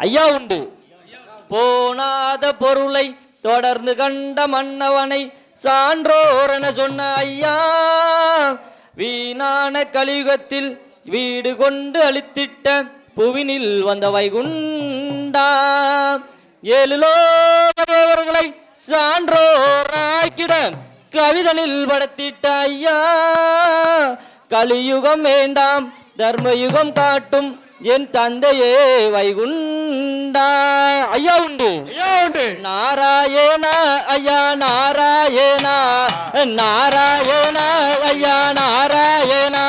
ஐயா உண்டு. போனாத பொருளை தொடர்ந்து கண்ட மன்னவனை சான்றோரென சொன்ன ஐயா வீணான கலியுகத்தில் வீடு கொண்டு அழித்திட்ட புவினில் வந்த வைகுண்டா ஏழுலோகவர்களை சான்றோராக்கிட கவிதனில் படுத்திட்ட ஐயா கலியுகம் வேண்டாம் தர்மயுகம் காட்டும் என் தந்தையே வைகுண்டா. ஐயா உண்டு. ஐயா உண்டு. நாராயணா ஐயா நாராயணா. நாராயணா ஐயா நாராயணா.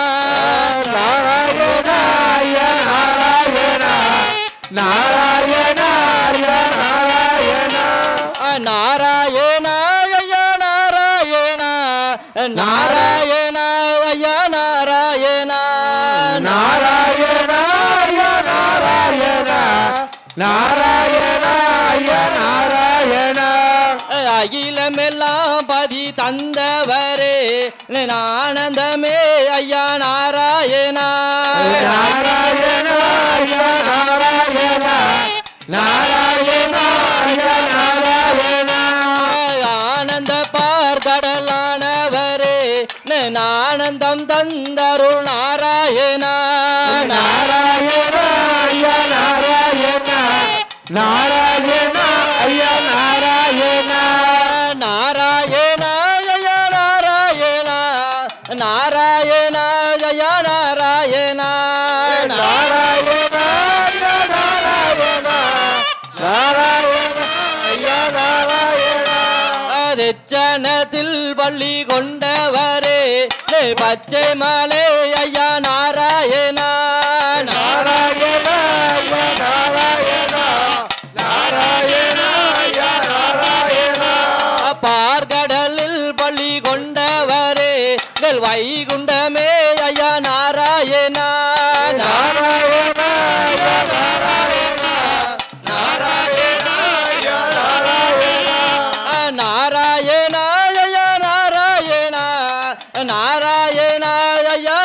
நாராயண ஐயா நாராயண. நாராயண ஐயா நாராயண. நாராயணா ஐயா நாராயணா. நாராயணா ஐயா நாராயணா. நாராயண நாராயண. ஐயா நாராயண அகிலமெல்லாம் பதி தந்தவரே. ஆனந்தமே ஐயா நாராயணா. நாராயண ஐயா நாராயண. நாராயண. ஐயா நாராயண ஆனந்த பார்கடலானவரே. ஆனந்தம் தந்தருள் நாராயணா. நாராயண. நாராயண ஐயா நாராயண. நாராயண ஜய நாராயண. நாராயண ஜய நாராயண. நாராயண ஐயா நாராயண. நாராயண ஐயா நாராயண. தெச்சனத்தில் பள்ளி கொண்டவரே பச்சை மலை நெல் வைகுண்டமே ஐயா நாராயணா. நாராயண ஐயா நாராயண. நாராயண ஐயா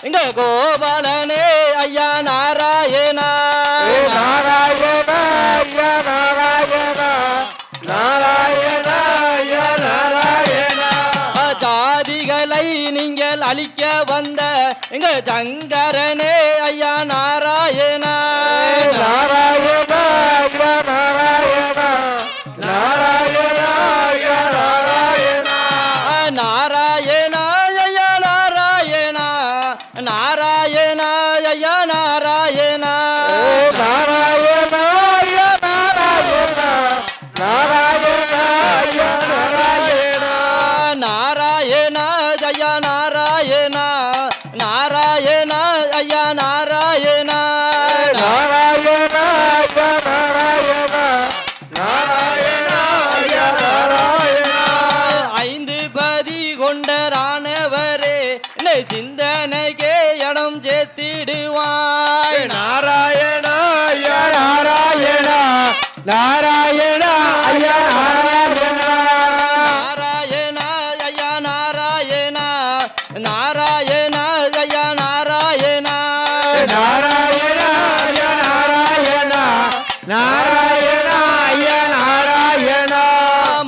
இங்க கோபாலனே ஐயா நாராயணா. நாராயண ஐயா நாராயண. நாராயண ஐயா நாராயண. ஜாதிகளை நீங்கள் அழிக்க வந்த எங்க சங்கரனே ஐயா நாராயணா. நாராயண நாராயணா ஐயா நாராயணா. நாராயண ஐயா நாராயண. நாராயண ஐயா நாராயண. நாராயணா ஐயா நாராயணா. நாராயணா ஐயா நாராயணா. நாராயண ஐயா நாராயண. நாராயண ஐயா நாராயண. ஐந்து பதி கொண்டரானவரே என்னை சிந்தனைக்கே நாராயண ஐயா நாராயண. நாராயணா ஐயா நாராயணா. நாராயணா ஐயா நாராயணா. நாராயண ஐயா நாராயண. நாராயண ஐயா நாராயண.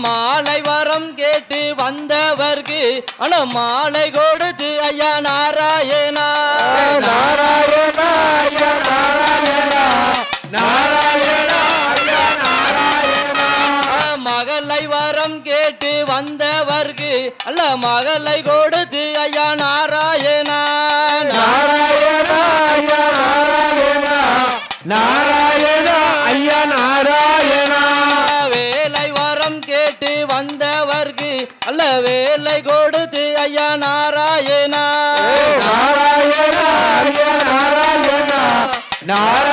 மாலை வரம் கேட்டு வந்தவர்க்கு ஆனா மாலை கொடுத்து ஐயா நாராயணா. நாராயண ஐயா அல்ல மகளை கொடுத்து ஐயா நாராயணா. நாராயண ஐயா நாராயண. நாராயண ஐயா நாராயண. வேலை வரம் கேட்டு வந்தவர்க்கு அல்ல வேலை கொடுத்து ஐயா நாராயணா. நாராயண ஐயா நாராயண. நாராயண